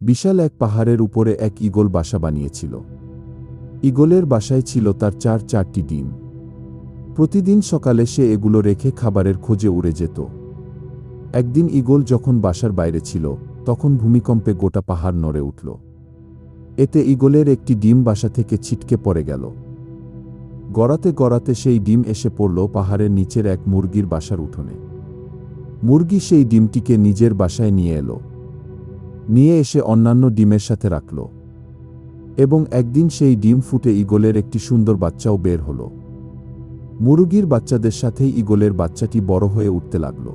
বিশাল এক পাহাড়ের উপরে এক ঈগল বাসা বানিয়েছিল। ঈগলের বাসায় ছিল তার চার চারটি ডিম। প্রতিদিন সকালে সে এগুলো রেখে খাবারের খোঁজে উড়ে যেত। একদিন ঈগল যখন বাসার বাইরে ছিল, তখন ভূমিকম্পে গোটা পাহাড় নড়ে উঠল। এতে ঈগলের একটি ডিম বাসা থেকে ছিটকে পড়ে গেল। গড়াতে গড়াতে সেই ডিম এসে পড়ল পাহাড়ের নিচের এক মুরগির বাসার উঠোনে। মুরগি সেই ডিমটিকে নিজের বাসায় নিয়ে এলো। নিয়ে এসে অন্যান্য ডিমের সাথে রাখল। এবং একদিন সেই ডিম ফুটে ঈগলের একটি সুন্দর বাচ্চাও বের হল। মুরগির বাচ্চাদের সাথেই ঈগলের বাচ্চাটি বড় হয়ে উঠতে লাগল।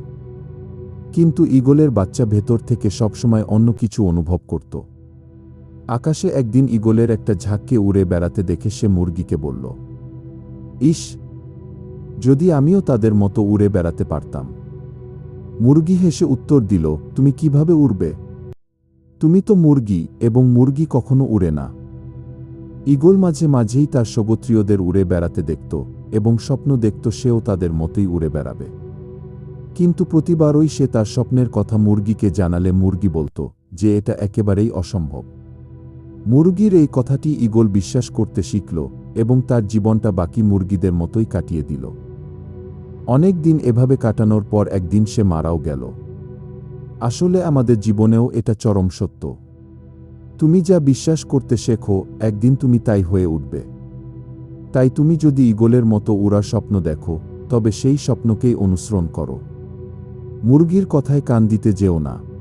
কিন্তু ঈগলের বাচ্চা ভেতর থেকে সবসময় অন্য কিছু অনুভব করত। আকাশে একদিন ঈগলের একটা ঝাঁককে উড়ে বেড়াতে দেখে সে মুরগিকে বলল, ইস, যদি আমিও তাদের মতো উড়ে বেড়াতে পারতাম। মুরগি হেসে উত্তর দিল, তুমি কীভাবে উড়বে? তুমি তো মুরগি এবং মুরগি কখনো উড়ে না। ঈগল মাঝে মাঝেই তার স্বগোত্রীয়দের উড়ে বেড়াতে দেখত এবং স্বপ্ন দেখত সেও তাদের মতোই উড়ে বেড়াবে। কিন্তু প্রতিবারই সে তার স্বপ্নের কথা মুরগিকে জানালে মুরগি বলতো যে এটা একেবারেই অসম্ভব। মুরগির এই কথাটি ঈগল বিশ্বাস করতে শিখল এবং তার জীবনটা বাকি মুরগিদের মতোই কাটিয়ে দিল। অনেক দিন এভাবে কাটানোর পর একদিন সে মারাও গেল। আসলে আমাদের জীবনেও এটা চরম সত্য। তুমি যা বিশ্বাস করতে শেখো, একদিন তুমি তাই হয়ে উঠবে। তাই তুমি যদি ঈগলের মতো উড়ার স্বপ্ন দেখো, তবে সেই স্বপ্নকেই অনুসরণ করো। মুরগির কথায় কান দিতে যেও না।